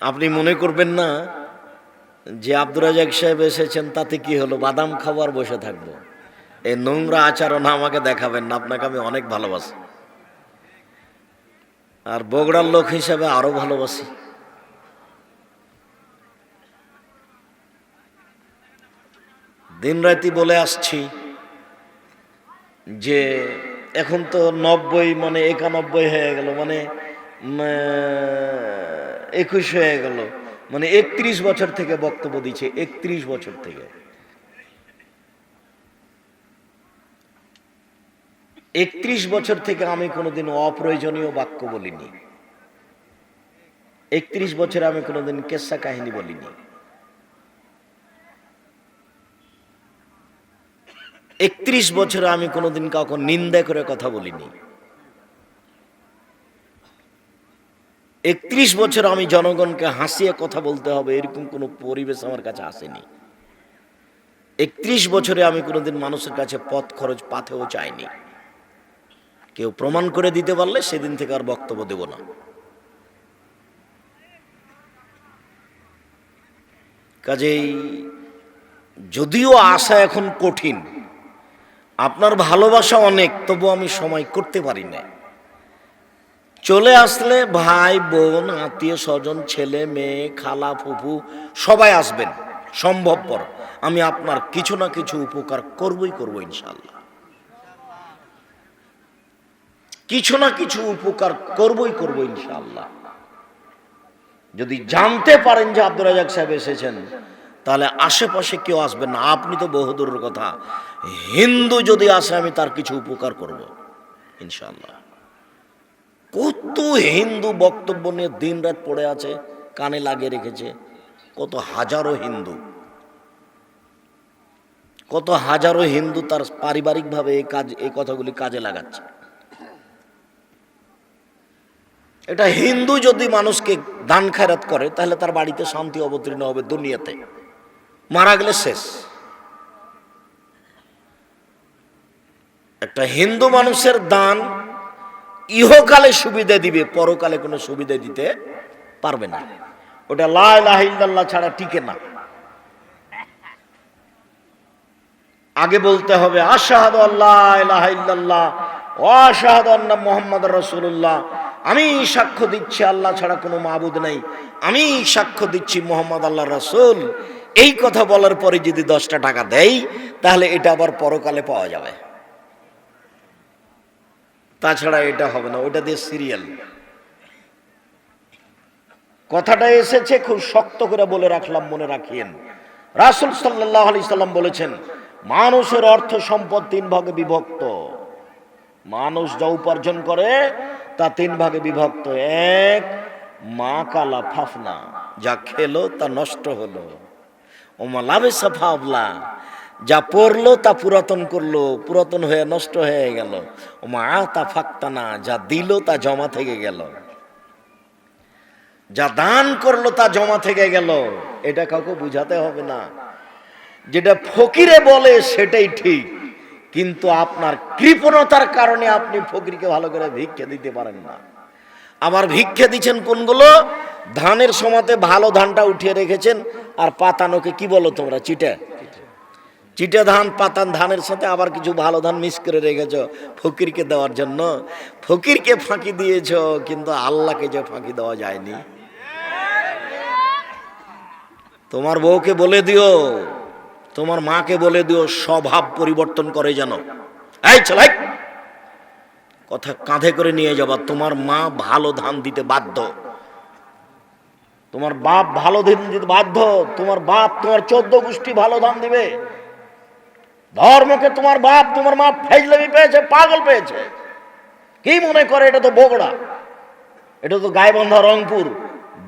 আপনি মনে করবেন না যে আব্দুর রাজাক সাহেব এসেছেন, তাতে কি হলো? বাদাম খাবার বসে থাকব। এই নোংরা আচরণ আমাকে দেখাবেন না, আপনাকে আমি অনেক ভালোবাসি। আর বগড়ার লোক হিসাবে আরও ভালোবাসি। দিনরাতি বলে আসছি যে এখন তো নব্বই মানে একানব্বই হয়ে গেল মানে একুশ হয়ে গেল। মানে একত্রিশ বছর থেকে বক্তব্য দিচ্ছে, একত্রিশ বছর থেকে। একত্রিশ বছর থেকে আমি কোনোদিন অপ্রয়োজনীয় বাক্য বলিনি। একত্রিশ বছরে আমি কোনোদিন কেসা কাহিনী বলিনি। একত্রিশ বছরে আমি কোনোদিন কাউকে নিন্দা করে কথা বলিনি। একত্রিশ বছর আমি জনগণকে হাসিয়ে কথা বলতে হবে, এরকম কোনো পরিবেশ আমার কাছে আসেনি। একত্রিশ বছরে আমি কোনোদিন মানুষের কাছে পথ খরচ পাথেও চাইনি। কেউ প্রমাণ করে দিতে পারলে সেদিন থেকে আর বক্তব্য দেব না। কাজেই যদিও আশা এখন কঠিন, আপনার ভালোবাসা অনেক তবু আমি সময় করতে পারি না। চলে আসলে ভাই, বোন, আত্মীয় স্বজন, ছেলে, মেয়ে, খালা, ফুফু, সবাই আসবেন। সম্ভবপর। আমি আপনার কিছু না কিছু উপকার করবই করব ইনশাল্লাহ কিছু না কিছু উপকার করবই করব ইনশাল্লাহ যদি জানতে পারেন যে আব্দুল রাজাক সাহেব এসেছেন, তাহলে আশেপাশে কেউ আসবেন না। আপনি তো বহুদূরের কথা। হিন্দু যদি আসে, আমি তার কিছু উপকার করব ইনশাল্লাহ কত হিন্দু বক্তব্য নিয়ে দিন রাত পড়ে আছে, কানে লাগিয়ে রেখেছে। কত হাজারো হিন্দু। কত হাজারো হিন্দু তার পারিবারিকভাবে এই কাজ, এই কথাগুলি কাজে লাগাচ্ছে। এটা হিন্দু যদি মানুষকে দান খায়রাত করে, তাহলে তার বাড়িতে শান্তি অবতীর্ণ হবে দুনিয়াতে। মারা গেলে শেষ। একটা হিন্দু মানুষের দান ইহকালে সুবিধা দিবে, পরকালে কোনো সুবিধা দিতে পারবে না। ওটা লাহিল্লাহ ছাড়া টিকে না। আগে বলতে হবে, আশাহাদ আল্লাহ অশাহাদ মোহাম্মদ রসুল্লাহ আমি সাক্ষ্য দিচ্ছি, আল্লাহ ছাড়া কোনো মাবুদ নেই। আমি সাক্ষ্য দিচ্ছি মোহাম্মদ আল্লাহ রসুল। এই কথা বলার পরে যদি দশটা টাকা দেয় তাহলে এটা আবার পরকালে পাওয়া যাবে। তাছাড়া এটা হবে না, ওটা দিয়ে সিরিয়াল কথাটা এসেছে, খুব শক্ত করে বলে রাখলাম, মনে রাখিয়েন। রাসুল সাল্লাহ আলি সাল্লাম বলেছেন, মানুষের অর্থ সম্পদ তিন ভাগে বিভক্ত। মানুষ যা উপার্জন করে, তা তিন ভাগে বিভক্ত। এক, মা কালা ফাফনা, যা খেলো তা নষ্ট হলো। ওমা লাভে সাফাবলা যা পড়ল তা পুরাতন করল, পুরাতন হয়ে নষ্ট হয়ে গেল। আ তা ফাক্তা না যা দিল তা জমা থেকে গেল। যা দান করল তা জমা থেকে গেল। এটা কাউকে বুঝাতে হবে না। যেটা ফকিরে বলে সেটাই ঠিক। কিন্তু আপনার কৃপণতার কারণে আপনি ফকিরকে ভালো করে ভিক্ষা দিতে পারেন না। আবার ভিক্ষা দিচ্ছেন কোনগুলো? ধানের সমাতে ভালো ধানটা উঠিয়ে রেখেছেন। আর পাতানোকে কি বলো তোমরা, চিটে? চিটে ধান, পাতান ধানের সাথে আবার কিছু ভালো ধান মিস করে রেখেছ ফকিরকে দেওয়ার জন্য? ফকিরকে ফাঁকি দিয়েছ, কিন্তু আল্লাহকে যে ফাঁকি দেওয়া যায়নি। তোমার বউকে বলে দিও, তোমার মাকে বলে দিও, স্বভাব পরিবর্তন করে যেন। এই চলাই কথা কাঁধে করে নিয়ে যাবা, তোমার মা ভালো ধান দিতে বাধ্য। তোমার বাপ ভালো ধান দিতে বাধ্য, তোমার বাপ তোমার চোদ্দ গোষ্ঠী ভালো ধান দিবে। ধর্মকে তোমার বাপ, তোমার মা ফেজলামি পেয়েছে, পাগল পেয়েছে। কি মনে করে এটা তো বগড়া? এটা তো গাইবন্ধা রংপুর।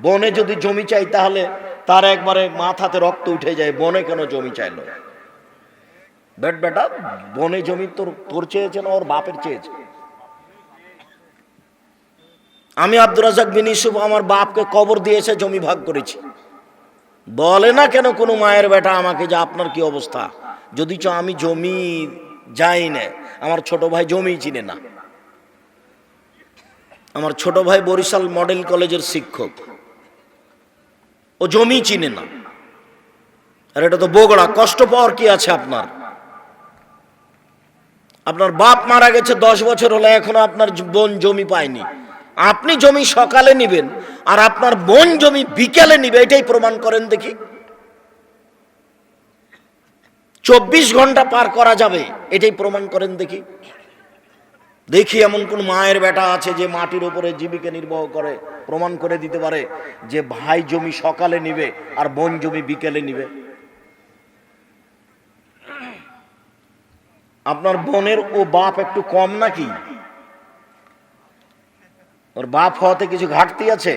বনে যদি জমি চাই তাহলে তার একবারে মাথাতে রক্ত উঠে যায়, বনে কেন জমি চাইলো? বেট বেটা, বনে জমি তোর তোর চেয়েছে না, ওর বাপের চেয়েছে। আমি আব্দুর রাজাক বিন ইসুফ আমার বাপকে কবর দিয়েছে জমি ভাগ করেছি। বলে না কেন কোনো মায়ের বেটা আমাকে যে আপনার কি অবস্থা? যদি চ আমি জমি যাই না, আমার ছোট ভাই জমি চিনে না। আমার ছোট ভাই বরিশাল মডেল কলেজের শিক্ষক। ও জমি চিনে না। আর এটা তো বগড়া, কষ্ট পাওয়ার কি আছে আপনার? আপনার বাপ মারা গেছে দশ বছর হলে, এখনও আপনার বোন জমি পায়নি। আপনি জমি সকালে নিবেন, আর আপনার বোন জমি বিকেলে নিবে, এটাই প্রমাণ করেন দেখি। চব্বিশ ঘণ্টা পার করা যাবে, এটাই প্রমাণ করেন দেখি। দেখি এমন কোন মায়ের বেটা আছে যে মাটির উপরে জীবিকা নির্বাহ করে, প্রমাণ করে দিতে পারে যে ভাই জমি সকালে নিবে আর বোন জমি বিকেলে নিবে। আপনার বোনের ও বাপ একটু কম নাকি? ওর বাপ হওয়াতে কিছু ঘাটতি আছে?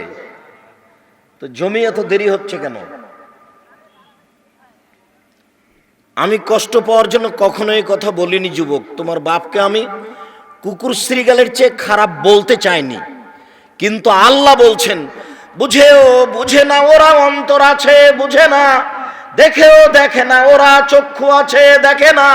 তো জমি এত দেরি হচ্ছে কেন? আমি কষ্ট পাওয়ার জন্য কখনো এই কথা বলিনি, যুবক। তোমার বাপকে আমি কুকুর শ্রীগালের চেয়ে খারাপ বলতে চাইনি। কিন্তু আল্লাহ বলছেন, বুঝেও বুঝে না, ওরা অন্তর আছে, বুঝে না। দেখেও দেখে না, ওরা চক্ষু আছে, দেখে না।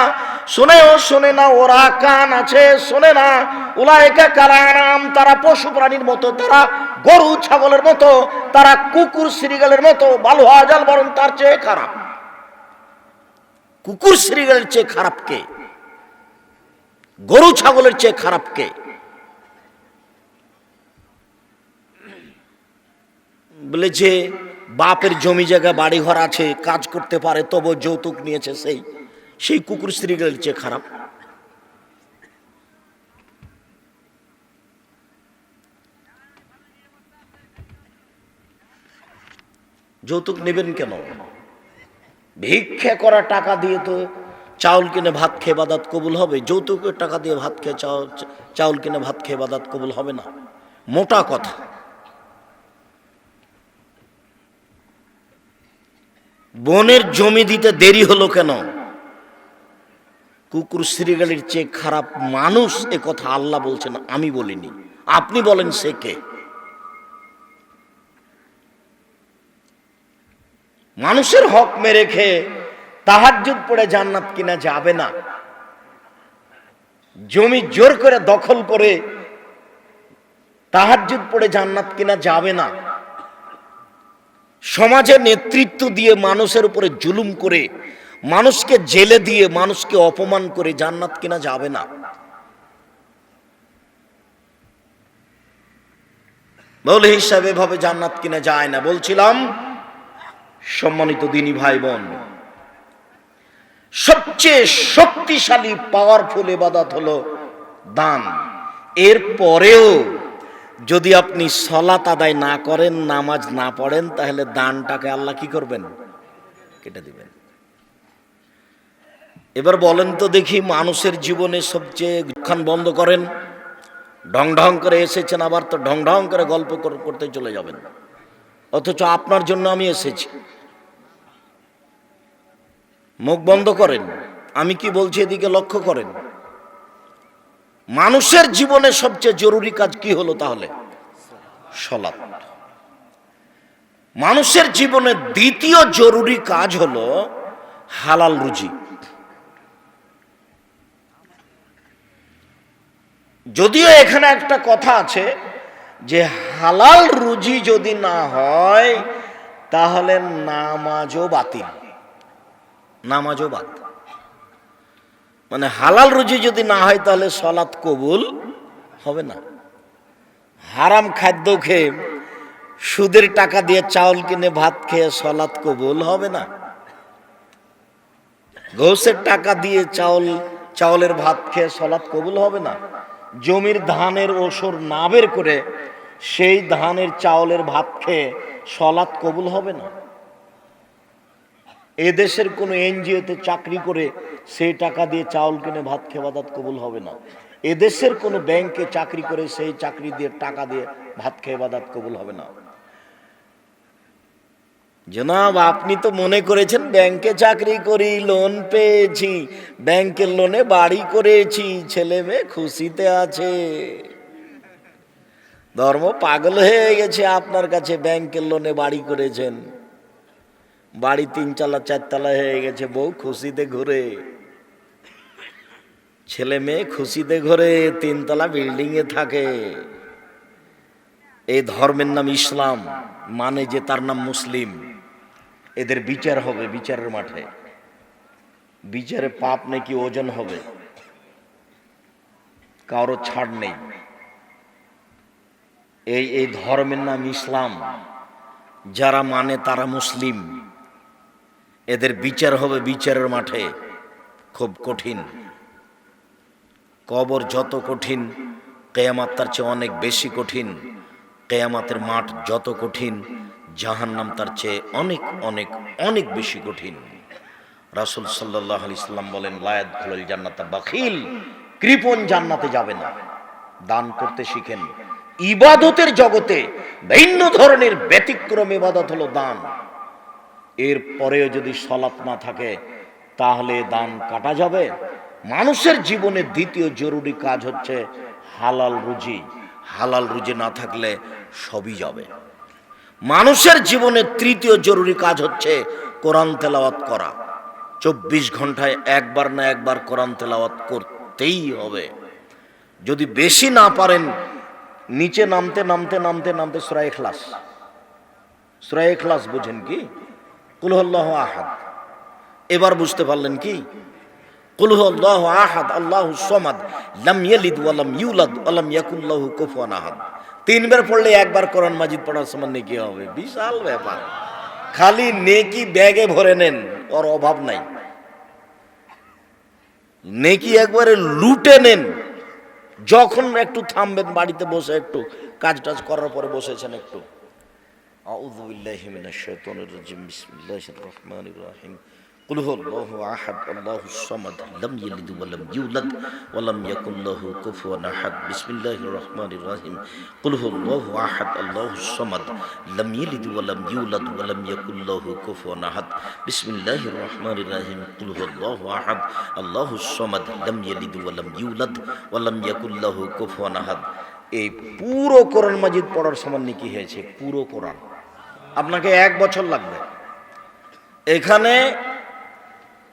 শুনেও শুনে না, ওরা কান আছে, শোনে না। উলায়কা কারানাম তারা পশু প্রাণীর মতো, তারা গরু, ছাগলের মতো, তারা কুকুর শ্রীগালের মতো ভালো হাজাল বরং তার চেয়ে খারাপ। কুকুর শ্রীগালের চেয়ে খারাপ কে? গরু ছাগলের চেয়ে খারাপ কে? বলে যে বাপের জমি জায়গা বাড়ি ঘর আছে, কাজ করতে পারে তবু যৌতুক নিয়েছে সেই সেই কুকুর স্ত্রীগুলোর চেয়ে খারাপ। যৌতুক নেবেন কেন? ভিক্ষা করা টাকা দিয়ে তো চাউল কিনে ভাত খেয়ে বাদাত কবুল হবে, যৌতুকের টাকা দিয়ে ভাত খেয়ে চাউল কিনে ভাত খেয়ে বাদাত কবুল হবে না। মোটা কথা। বনের জমি দিতে দেরি হলো কেন? কুকুর শ্রীগালির চেয়ে খারাপ মানুষ এ কথা আল্লাহ বলছেন, আমি বলিনি। আপনি বলেন সে কে? মানুষের হক মেরে খেয়ে তাহাজ্জুদ পড়ে জান্নাত কিনা যাবে না। জমি জোর করে দখল করে তাহাজ্জুদ পড়ে জান্নাত কিনা যাবে না। সমাজে নেতৃত্ব দিয়ে মানুষের উপরে জুলুম করে, মানুষকে জেলে দিয়ে মানুষকে অপমান করে জান্নাত কিনা যাবে না। বলে হিসাবে ভাবে জান্নাত কিনা যায় না। বলছিলাম সম্মানিত দিনী ভাই বোন, সবচেয়ে শক্তিশালী পাওয়ারফুল এবাদত হলো দান। এর পরেও যদি আপনি সলাত আদায় না করেন, নামাজ না পড়েন, তাহলে দানটাকে আল্লাহ কি করবেন? কেটে দিবেন। এবার বলেন তো দেখি, মানুষের জীবনে সবচেয়ে খান বন্ধ করেন ঢং ঢং করে এসেছেন, আবার তো ঢং ঢং করে গল্প করতে চলে যাবেন। অথচ আপনার জন্য আমি এসেছি। মুখ বন্ধ করেন। আমি কি বলছি এদিকে লক্ষ্য করেন। মানুষের জীবনে সবচেয়ে জরুরি কাজ কি হলো তাহলে? সলাৎ। মানুষের জীবনে দ্বিতীয় জরুরি কাজ হলো হালাল রুজি। যদিও এখানে একটা কথা আছে যে হালাল রুজি যদি না হয়, তাহলে নামাজও বাতিল। নামাজও বাদ। মানে হালাল রুজি যদি না হয় তাহলে সলাৎ কবুল হবে না। হারাম খাদ্য খেয়ে সুদের টাকা দিয়ে চাউল কিনে ভাত খেয়ে সলাৎ কবুল হবে না। ঘোষের টাকা দিয়ে চাউল, চাউলের ভাত খেয়ে সলাৎ কবুল হবে না। জমির ধানের ওসর না বের করে সেই ধানের, চাউলের ভাত খেয়ে সলাৎ কবুল হবে না। এদেশের কোনো এনজিওতে চাকরি করে সেই টাকা দিয়ে চাউল কিনে ভাত খেবাদাত কবুল হবে না। এদেশের কোনো ব্যাংকে চাকরি করে সেই চাকরি দিয়ে টাকা দিয়ে ভাত খেয়ে কবুল হবে না। জনাব, আপনি তো মনে করেছেন ব্যাংকে চাকরি করি, লোন পেয়েছি, ব্যাংকের লোনে বাড়ি করেছি, ছেলে মেয়ে খুশিতে আছে। ধর্ম পাগল হয়ে গেছে, আপনার কাছে ব্যাংকের লোনে বাড়ি করেছেন। বাড়ি তিনতলা চারতলা হয়ে গেছে, বউ খুশিতে ঘুরে। ছেলে মেয়ে খুশিতে ঘুরে তিনতলা বিল্ডিং এ থাকে। এই ধর্মের নাম ইসলাম মানে যে তার নাম মুসলিম। এদের বিচার হবে বিচারের মাঠে। বিচারে পাপ নাকি ওজন হবে? কারও ছাড় নেই। এই এই ধর্মের নাম ইসলাম। যারা মানে তারা মুসলিম। এদের বিচার হবে বিচারের মাঠে। খুব কঠিন। কবর যত কঠিন, কেয়ামাত তার চেয়ে অনেক বেশি কঠিন। কেয়ামাতের মাঠ যত কঠিন, জাহান্নাম তার চেয়ে অনেক অনেক অনেক বেশি কঠিন। রাসুল সাল্লাহ আলি সাল্লাম বলেন লায়াত খুলল জান্নাতা বাখিল কৃপন জান্নাতে যাবে না। দান করতে শিখেন। ইবাদতের জগতে ভিন্ন ধরনের ব্যতিক্রম ইবাদত হলো দান। এর পরেও যদি সলাপ না থাকে, তাহলে দান কাটা যাবে। মানুষের জীবনে দ্বিতীয় জরুরি কাজ হচ্ছে হালাল রুজি। হালাল রুজি না থাকলে সবই যাবে। মানুষের জীবনে তৃতীয় জরুরি কাজ হচ্ছে কোরআন তেলাওয়াত করা। চব্বিশ ঘন্টায় একবার না একবার কোরআন তেলাওয়াত করতেই হবে। যদি বেশি না পারেন, নিচে নামতে নামতে নামতে নামতে সুরাই খ্লাস সুরাই খ্লাস বুঝেন কি? কুলহল্লাহ আহাদ। এবার বুঝতে পারলেন কি? কুলহল্লাহ আহাদ, আল্লাহ সমাদ, লাম ইয়ালিদ ওয়ালাম ইউলাদ ওয়ালাম ইয়াকুল্লাহু কুফুয়ান আহাদ। তিনবার পড়লে একবার কোরআন মাজিদ পড়ার সমান নেকি হবে। বিশাল ব্যাপার। খালি নেকি ব্যাগে ভরে নেন, ওর অভাব নাই। নেকি একবারে লুটে নেন। যখন একটু থামবেন বাড়িতে বসে একটু কাজ টাজ করার পরে বসেছেন একটু। আউযু বিল্লাহি মিনাশ শাইতানির রাজিম বিসমিল্লাহির রহমানির রহিম قل هو الله احد الله الصمد لم يلد ولم يولد ولم يكن له كفوا احد بسم الله الرحمن الرحيم قل هو الله احد الله الصمد لم يلد ولم يولد ولم يكن له كفوا احد بسم الله الرحمن الرحيم قل هو الله احد الله الصمد لم يلد ولم يولد ولم يكن له كفوا احد এই পুরো কোরআন মাজিদ পড়ার সমান কি হয়েছে পুরো কোরআন আপনাকে এক বছর লাগবে। এখানে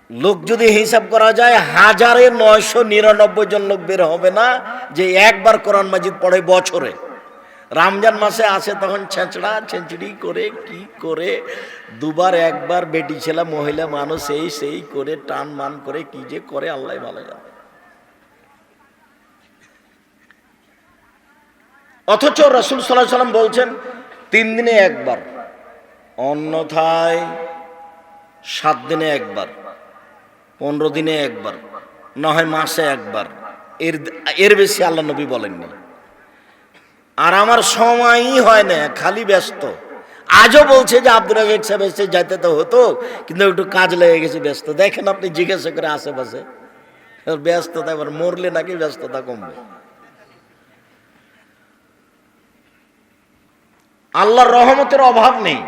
লোক যদি হিসাব করা যায়, হাজারে নয়শো নিরানব্বই জন লোক বের হবে না যে একবার কোরআন মাজিদ পড়ে বছরে। রমজান মাসে আসে তখন ছেঁচড়া, ছেঁচড়ি করে, কি করে? দুবার, একবার বেটি ছেলে, মহিলা মানুষ এই সেই করে, টান মান করে, কি যে করে, আল্লাহ ভালো জানে। অথচ রসুল সাল্লাহ সাল্লাম বলছেন, তিন দিনে একবার। অন্যথায় সাত দিনে একবার, পনেরো দিনে একবার না হয় মাসে একবার। এর এর বেশি আল্লাহ নবী বলেননি। আর আমার সময়ই হয় না, খালি ব্যস্ত। আজও বলছে যে আব্দুল রাজাক সাহেব এসে যাইতে তো হতো, কিন্তু একটু কাজ লেগে গেছে ব্যস্ত। দেখেন আপনি জিজ্ঞাসা করে আশেপাশে। ব্যস্ততা, এবার মরলে নাকি ব্যস্ততা কমবে। আল্লাহর রহমতের অভাব নেই।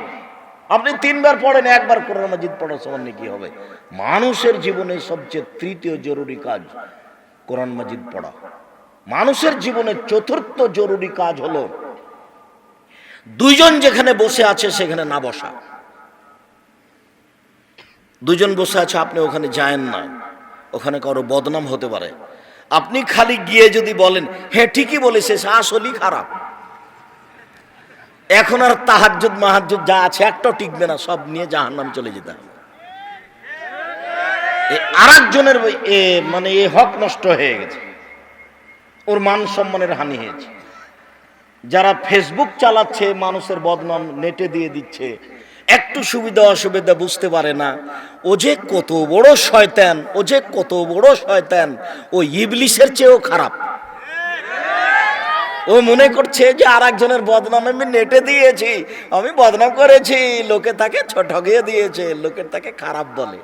আপনি তিনবার পড়েন, একবার কোরআন মাজিদ পড়ার সমান কি হবে। মানুষের জীবনে সবচেয়ে তৃতীয় জরুরি কাজ কোরআন মাজিদ পড়া। মানুষের জীবনে চতুর্থ জরুরি কাজ হলো, দুইজন যেখানে বসে আছে সেখানে না বসা। দুজন বসে আছে, আপনি ওখানে যায়েন না। ওখানে কারও বদনাম হতে পারে। আপনি খালি গিয়ে যদি বলেন হ্যাঁ ঠিকই বলেছে আসলেই খারাপ। এখন আর তাহাজুদ মাহাজুদ যা আছে একটাও টিকবে না, সব নিয়ে জাহান নাম চলে যেতে হবে। আর একজনের মানে এ হক নষ্ট হয়ে গেছে। ওর মান সম্মানের হানি হয়েছে। যারা ফেসবুক চালাচ্ছে, মানুষের বদনাম নেটে দিয়ে দিচ্ছে, একটু সুবিধা অসুবিধা বুঝতে পারে না। ও যে কত বড় শয়তান, ও যে কত বড় শয়তান, ও ইবলিশের চেয়েও খারাপ। ও মনে করছে যে আর একজনের বদনাম আমি নেটে দিয়েছি, আমি বদনাম করেছি। লোকে তাকে ঠকিয়ে দিয়েছে, লোকে তাকে খারাপ বলে।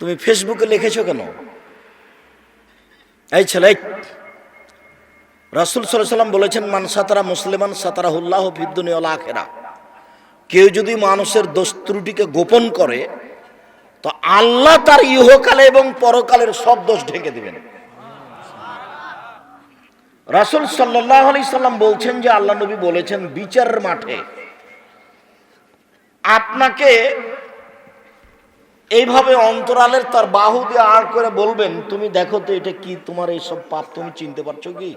তুমি ফেসবুকে লিখেছো কেন? এই ছেলে রাসুল সাল্লাম বলেছেন, মান সাতারা মুসলিমান সাতারা হুল্লাহ ফিদ্দুনিয়াল আখেরা। কেউ যদি মানুষের দোষ ত্রুটিকে গোপন করে, তো আল্লাহ তার ইহকালে এবং পরকালের সব দোষ ঢেকে দিবেন। রাসুল সাল্লাহ সাল্লাম বলছেন যে আল্লাহ নবী বলেছেন বিচারের মাঠে। আপনাকে এইভাবে অন্তরালের তার বাহু দিয়ে আড় করে বলবেন, তুমি দেখো তো এটা কি তোমার এইসব পাপ, তুমি চিনতে পারছ কি?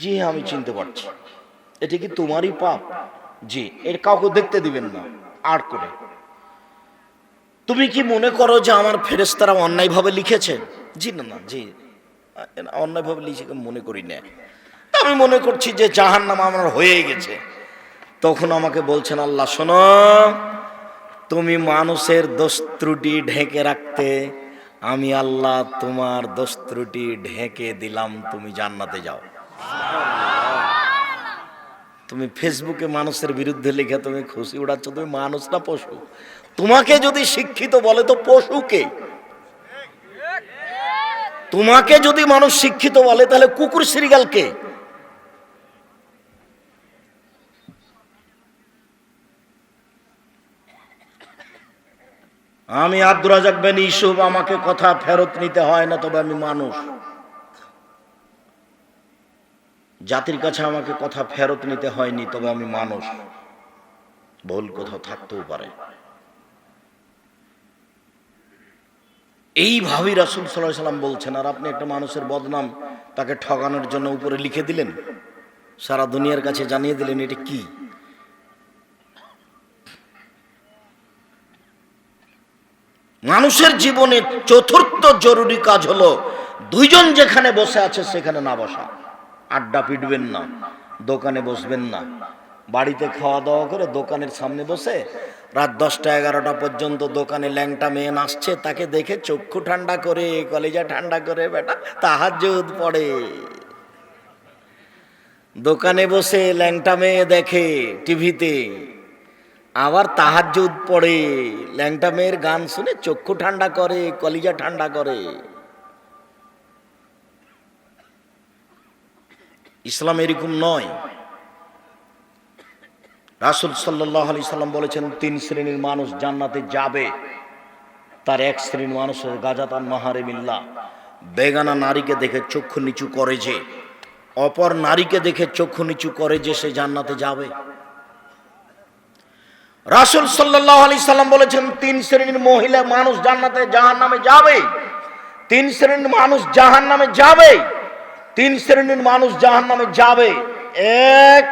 জি হ্যাঁ আমি চিনতে পারছি। এটা কি তোমারই পাপ? জি এর কাউকে দেখতে দিবেন না, আর করে। তুমি কি মনে করো যে আমার ফেরেস্তারা অন্যায়ভাবে লিখেছে? জি না না, জি। অন্যায়ভাবে লিখে মনে করি না। আমি মনে করছি যে জাহান নাম আমার হয়ে গেছে। তখন আমাকে বলছেন, আল্লাহ, শোনো, তুমি মানুষের দোষ ত্রুটি ঢেকে রাখতে, আমি আল্লাহ তোমার দোষ ত্রুটি ঢেকে দিলাম, তুমি জান্নাতে যাও। তুমি ফেসবুকে মানুষের বিরুদ্ধে লিখে তুমি খুশি উড়াচ্ছ, তুমি মানুষ না পশু। তোমাকে যদি শিক্ষিত বলে, তো পশুকে। তোমাকে যদি মানুষ শিক্ষিত বলে, তাহলে কুকুর সিরিগালকে আমি আব্দুর রাজাক বেন ইসুফ আমাকে কথা ফেরত নিতে হয় না, তবে আমি মানুষ। জাতির কাছে আমাকে কথা ফেরত নিতে হয়নি, তবে আমি মানুষ। ভুল কোথাও থাকতেও পারে। এইভাবেই রাসুল সাল্লাহ সাল্লাম বলছেন, আর আপনি একটা মানুষের বদনাম তাকে ঠগানোর জন্য উপরে লিখে দিলেন, সারা দুনিয়ার কাছে জানিয়ে দিলেন, এটা কি? মানুষের জীবনে চতুর্থ জরুরি কাজ হলো, দুইজন যেখানে বসে আছে সেখানে না বসা। আড্ডা পিটবেন না, দোকানে বসবেন না। বাড়িতে খাওয়া দাওয়া করে দোকানের সামনে বসে রাত দশটা এগারোটা পর্যন্ত দোকানে ল্যাংটা মেয়ে নাচছে, তাকে দেখে চক্ষু ঠান্ডা করে, কলেজা ঠান্ডা করে, বেটা, তাহাজ্জুদ পড়ে। দোকানে বসে ল্যাংটা মেয়ে দেখে টিভিতে, আবার তাহাজ্জুদ পড়ে। ল্যাংটা মেয়ের গান শুনে চক্ষু ঠান্ডা করে, কলিজা ঠান্ডা করে। ইসলাম এরকম নয়। রাসুল সাল্লাহ আলি সাল্লাম বলেছেন, তিন শ্রেণির মানুষ জান্নাতে যাবে। তার এক শ্রেণির মানুষ গাজাতান মাহারে মিল্লা বেগানা নারীকে দেখে চক্ষু নিচু করে যে, অপর নারীকে দেখে চক্ষু নিচু করে যে সে জান্নাতে যাবে। রাসুল সাল্লাহ আলি সাল্লাম বলেছেন, তিন শ্রেণির মহিলা মানুষ জান্নাতে জাহান নামে যাবে। তিন শ্রেণির মানুষ জাহান নামে যাবে। তিন শ্রেণির মানুষ জাহান নামে যাবে। এক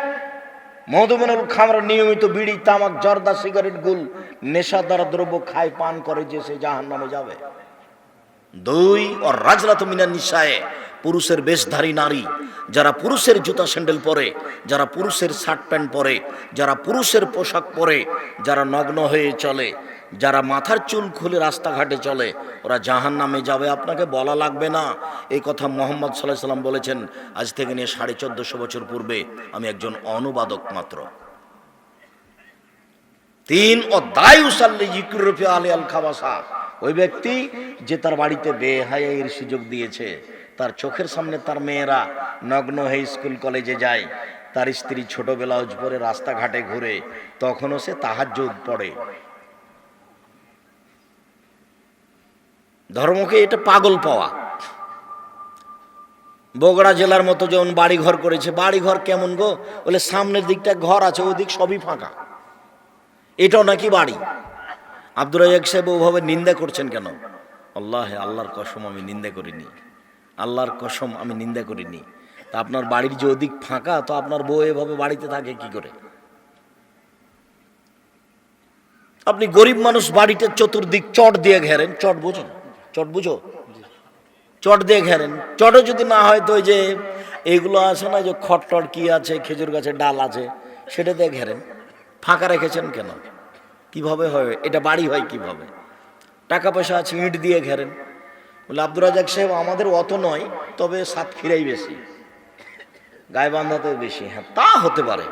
মধুমেনুল খামর নিয়মিত বিড়ি, তামাক, জর্দা, সিগারেট, গুল, নেশা দ্বারা দ্রব্য খায়, পান করে যে সে জাহান নামে যাবে। দুই ও রাজরাত মিনা নিশায় পুরুষের বেশধারী নারী, যারা পুরুষের জুতা স্যান্ডেল পরে, যারা পুরুষের শার্ট প্যান্ট পরে, যারা পুরুষের পোশাক পরে, যারা নগ্ন হয়ে চলে যারা মাথার চুল খুলে রাস্তাঘাটে চলে, ওরা জাহান নামে যাবে, আপনাকে বলা লাগবে না। এই কথা মোহাম্মদ সাল্লাহ সাল্লাম বলেছেন, আজ থেকে নিয়ে সাড়ে চোদ্দশো বছর পূর্বে আমি একজন অনুবাদক মাত্র। তিন ও দায়ুসাল্লি জিক্রুরফি আলী আল খাবাসা। ওই ব্যক্তি যে তার বাড়িতে বেহায়ের সুযোগ দিয়েছে, তার চোখের সামনে তার মেয়েরা নগ্ন হয়ে স্কুল কলেজে যায়, তার স্ত্রী ছোট ব্লাউজ পরে রাস্তাঘাটে ঘুরে, তখনও সে তাহাজ্জুদ পড়ে। ধর্মকে এটা পাগল পাওয়া। বগুড়া জেলার মতো যেমন বাড়িঘর করেছে বাড়ি ঘর কেমন গো? বলে সামনের দিকটা ঘর আছে ওই দিক সবই ফাঁকা। এটাও নাকি বাড়ি? আব্দুর রাজাক সাহেব ওভাবে নিন্দা করছেন কেন? আল্লাহ, আল্লাহর কসম আমি নিন্দা করিনি। আল্লাহর কসম আমি নিন্দা করিনি। তা আপনার বাড়ির যে ওদিক ফাঁকা, তো আপনার বউ এভাবে বাড়িতে থাকে কি করে? আপনি গরিব মানুষ বাড়িতে চতুর্দিক চট দিয়ে ঘেরেন, চট বুঝুন। চট বুঝো? চট দিয়ে ঘেরেন। চটও যদি না হয় তো ওই যে এইগুলো আছে না, যে খট টট কি আছে, খেজুর গাছের ডাল আছে, সেটা দিয়ে ঘেরেন। ফাঁকা রেখেছেন কেন? কীভাবে হয় এটা বাড়ি হয় কীভাবে? টাকা পয়সা আছে, ইট দিয়ে ঘেরেন। বলে, আব্দুর রাজাক সাহেব, আমাদের অত নয়, তবে সাতক্ষীরাই বেশি। গায়ে বান্ধাতে বেশি। হ্যাঁ তা হতে পারে।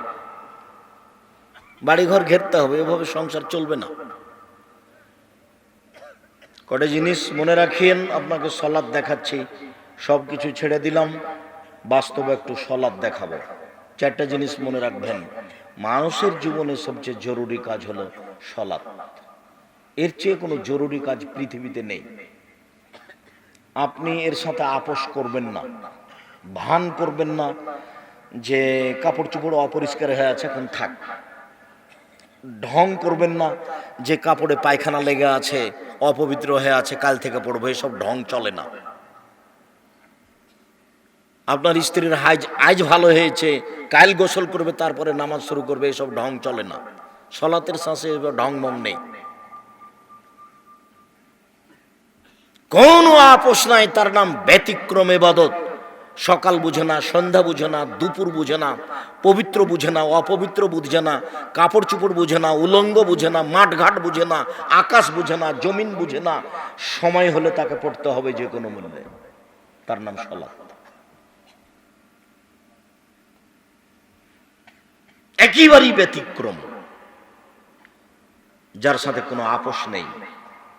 বাড়িঘর ঘেরতে হবে, এভাবে সংসার চলবে না। কটা জিনিস মনে রাখিয়েন, আপনাকে সলাদ দেখাচ্ছি। সব কিছু ছেড়ে দিলাম, বাস্তবে একটু সলাদ দেখাবো। চারটা জিনিস মনে রাখবেন। মানুষের জীবনে সবচেয়ে জরুরি কাজ হলো সলাদ এর চেয়ে কোনো জরুরি কাজ পৃথিবীতে নেই। আপনি এর সাথে আপোষ করবেন না, ভান করবেন না যে কাপড় চোপড় অপরিষ্কার হয়ে আছে, এখন থাক। ঢং করবেন না। যে কাপড়ে পায়খানা লেগে আছে, অপবিত্র হয়ে আছে, কাল থেকে পড়ব, এসব ঢং চলে না। আপনার স্ত্রীর হাইজ, আইজ ভালো হয়েছে কাল গোসল করবে, তারপরে নামাজ শুরু করবে, এসব ঢং চলে না। সলাতের শ্বাসে ঢং মম নেই। কোন আপোষ নাই, তার নাম ব্যতিক্রম এবাদত। সকাল বুঝে না সন্ধ্যা বুঝে না দুপুর বুঝে না পবিত্র বুঝে না অপবিত্র বুঝে না কাপড় চুপড় বুঝে না উলঙ্গ বুঝে না মাঠঘাট বুঝে না আকাশ বুঝে না জমিন বুঝে না সময় হলে তাকে পড়তে হবে যে কোনো মূল্যে তার নাম সলাৎ একেবারেই ব্যতিক্রম যার সাথে কোনো আপোষ নেই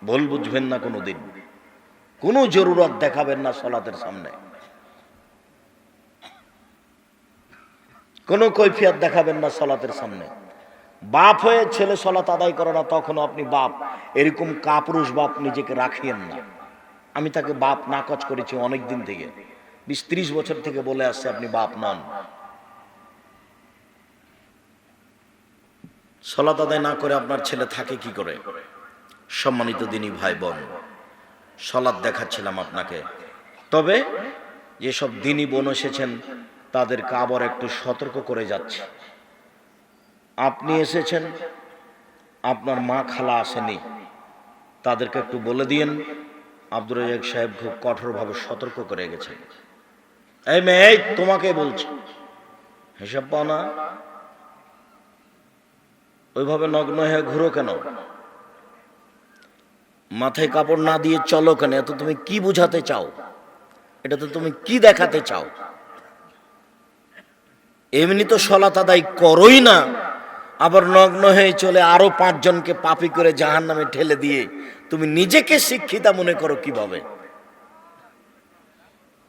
ভুল বুঝবেন না কোনো দিন কোনো জরুরত দেখাবেন না সলাতের সামনে কোনো কৈফিয়াত দেখাবেন না সলাতের সামনে। বাপ হয়ে ছেলে সলাত আদায় করে না, তখনও আপনি বাপ। এরকম কাপুরুষ বাপ নিজেকে রাখিয়েন না। আমি তাকে বাপ নাকচ করেছি অনেক দিন থেকে। বিশ ত্রিশ বছর থেকে বলে আসছে, আপনি বাপ নন। সলাত আদায় না করে আপনার ছেলে থাকে কি করে? সম্মানিত দিনী ভাই বোন সলাদ দেখাচ্ছিলাম আপনাকে। তবে যেসব দিনী বোন এসেছেন তাদেরকে আবার একটু সতর্ক করে যাচ্ছে। আপনি এসেছেন, আপনার মা খালা আসেনি। তাদেরকে একটু বলে দিয়েন, আব্দুর রাজাক সাহেব খুব কঠোরভাবে সতর্ক করে গেছেন। এই মেয়ে তোমাকে বলছি। হিসাব পাও না। ওইভাবে নগ্ন হয়ে ঘুরো কেন? মাথায় কাপড় না দিয়ে চলো কেন? এত তুমি কি বুঝাতে চাও? এটা তো তুমি কি দেখাতে চাও? এমনি তো সলাত আদায় করোই না। আবার নগ্ন হয়ে চলে আরও পাঁচজনকে পাপি করে জাহান নামে ঠেলে দিয়ে। তুমি নিজেকে শিক্ষিতা মনে করো কীভাবে?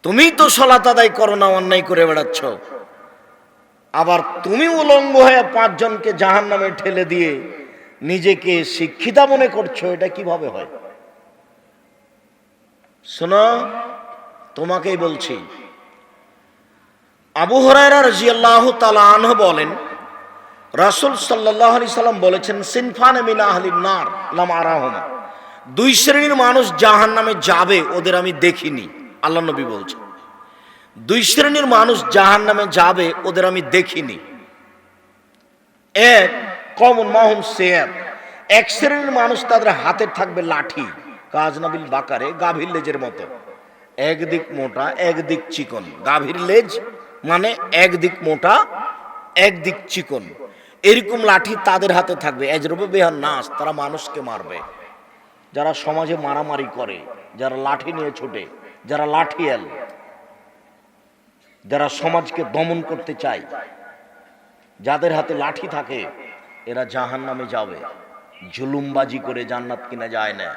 তুমি তো সলাত আদায় করো না, অন্যায় করে বেড়াচ্ছ। আবার তুমি উলঙ্গ হয়ে পাঁচজনকে জাহান নামে ঠেলে দিয়ে নিজেকে শিক্ষিতা মনে করছ, এটা কীভাবে হয়? শোনো, তোমাকেই বলছি আবু হরাইরা রাজিয়াল্লাহ তালা আনহ বলেন, রাসুল সাল্লাহ আলি সাল্লাম বলেছেন, সিনফান নার লাম দুই শ্রেণির মানুষ জাহান নামে যাবে, ওদের আমি দেখিনি, আল্লাহ নবী বলছেন। দুই শ্রেণির মানুষ জাহান নামে যাবে, ওদের আমি দেখিনি। এক, কমন মাহুম সেয়ার এক শ্রেণির মানুষ তাদের হাতে থাকবে লাঠি কাজ কাজনাবিল বাকারে, গাভীর লেজের মতো। একদিক মোটা, একদিক চিকন, গাভীর লেজ মানে একদিক মোটা একদিক চিকন। এরকম লাঠি তাদের হাতে থাকবে। এজরবে বেহার নাচ তারা মানুষকে মারবে। যারা সমাজে মারামারি করে, যারা লাঠি নিয়ে ছোটে, যারা লাঠিয়াল, যারা সমাজকে দমন করতে চায়, যাদের হাতে লাঠি থাকে, এরা জাহান নামে যাবে। জুলুমবাজি করে জান্নাত কিনা যায় না।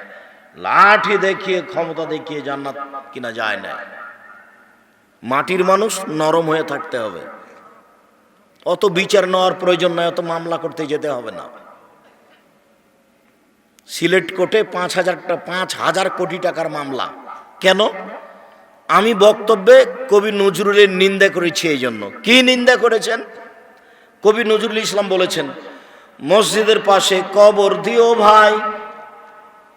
লাঠি দেখিয়ে, ক্ষমতা দেখিয়ে জান্নাত কিনা যায় না। মাটির মানুষ নরম হয়ে থাকতে হবে। অত বিচার নেওয়ার প্রয়োজন নয় অত মামলা করতে যেতে হবে না। সিলেট কোর্টে পাঁচ হাজারটা, পাঁচ হাজার কোটি টাকার মামলা। কেন? আমি বক্তব্যে কবি নজরুলের নিন্দা করেছি এই জন্য। কি নিন্দা করেছেন? কবি নজরুল ইসলাম বলেছেন, মসজিদের পাশে কবর দিও ভাই,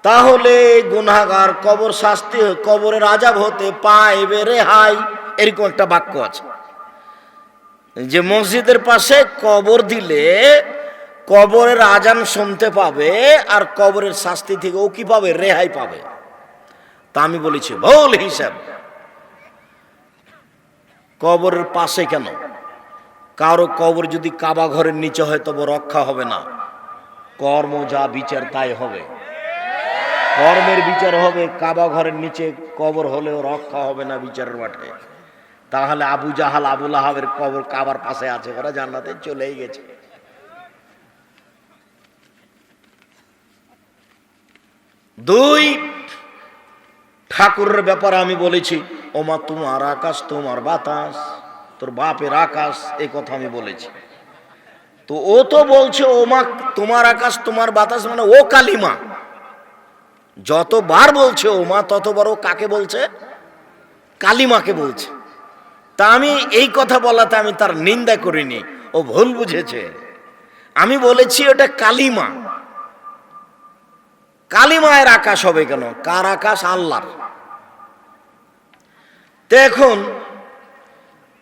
তাহলে গুনাগার কবর শাস্তি, কবরের আজাব হতে পাইবে রেহাই এরকম একটা বাক্য আছে। যে মসজিদের পাশে কবর দিলে কবরের আজান শুনতে পাবে আর কবরের শাস্তি থেকে ও কি পাবে? রেহাই পাবে। তা আমি বলেছি ভুল হিসাব। কবরের পাশে কেন? কারও কবর যদি কাবা ঘরের নিচে হয় তবে রক্ষা হবে না। কর্ম যা বিচার তাই হবে। কর্মের বিচার হবে, কাবা ঘরের নিচে কবর হলেও রক্ষা হবে না বিচারের মাঠে। তাহলে আবু জাহাল আবুল আহাবের কবর কাবার পাশে আছে, ওরা জান্নাতে চলেই গেছে। দুই, ঠাকুরের ব্যাপারে আমি বলেছি, ওমা তোমার আকাশ, তোমার বাতাস, তোর বাপের আকাশ এই কথা আমি বলেছি। তো ও তো বলছে, ওমা তোমার আকাশ, তোমার বাতাস মানে ও কালিমা। যতবার বলছে ওমা, ততবার ও কাকে বলছে? কালিমাকে বলছে। তা আমি এই কথা বলাতে আমি তার নিন্দা করিনি। ও ভুল বুঝেছে। আমি বলেছি ওটা কালিমা। কালিমায়ের আকাশ হবে কেন? কার আকাশ? আল্লাহর। তো এখন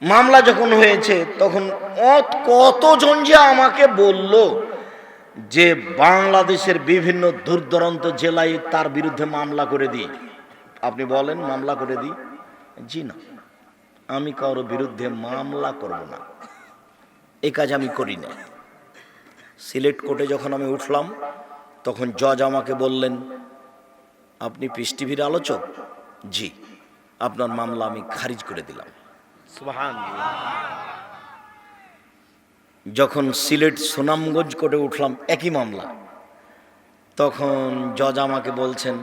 মামলা যখন হয়েছে, তখন কতজন যে আমাকে বলল যে বাংলাদেশের বিভিন্ন দূর দূরান্ত জেলায় তার বিরুদ্ধে মামলা করে দিই। আপনি বলেন, মামলা করে দিই? জি না। আমি কারও বিরুদ্ধে মামলা করব না। এই কাজ আমি করি না। সিলেট কোর্টে যখন আমি উঠলাম, তখন জজ আমাকে বললেন, আপনি পিস টিভির আলোচক? জি, আপনার মামলা আমি খারিজ করে দিলাম। যখন সিলেট সুনামগঞ্জ কোর্টে উঠলাম, একই মামলা, তখন জজ আমাকে বলছেন,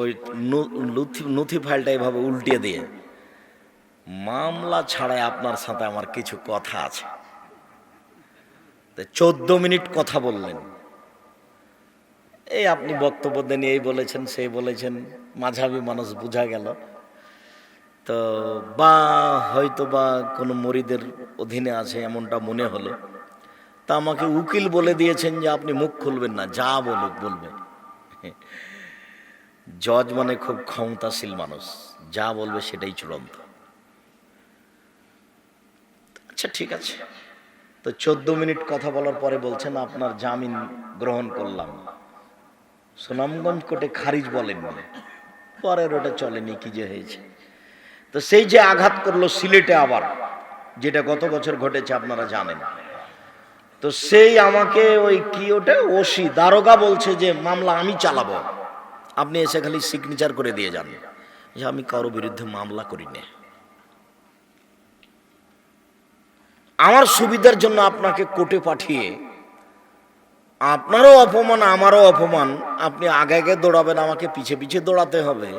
ওই নথি ফাইলটা এভাবে উল্টিয়ে দিয়ে। মামলা ছাড়াই আপনার সাথে আমার কিছু কথা আছে। চোদ্দ মিনিট কথা বললেন। এই আপনি বক্তব্য দেন, এই বলেছেন, সেই বলেছেন, মাঝাবি মানুষ বোঝা গেল। তো বা হয়তো বা কোনো মরিদের অধীনে আছে, এমনটা মনে হলো। তা আমাকে উকিল বলে দিয়েছেন যে আপনি মুখ খুলবেন না, যা বলুক বলবেন। জজ মানে খুব ক্ষমতাশীল মানুষ, যা বলবে সেটাই চূড়ান্ত। আচ্ছা ঠিক আছে। তো চোদ্দ মিনিট কথা বলার পরে বলছেন, আপনার জামিন গ্রহণ করলাম। সুনামগঞ্জ কোর্টে খারিজ বলেননি পরের ওটা চলেনি, কি যে হয়েছে। তো সেই যে আঘাত করল সিলেটে আবার, যেটা গত বছর ঘটেছে, আপনারা জানেন। তো সেই আমাকে ওই কি ওটা? ওসি, দারোগা বলছে যে, মামলা আমি চালাবো। আপনি এসে খালি সিগনেচার করে দিয়ে যান। যে আমি কারও বিরুদ্ধে মামলা করি না আমার সুবিধার জন্য আপনাকে কোর্টে পাঠিয়ে আপনারও অপমান, আমারও অপমান, আপনি আগে আগে দৌড়াবেন, আমাকে পিছে পিছে দৌড়াতে হবে।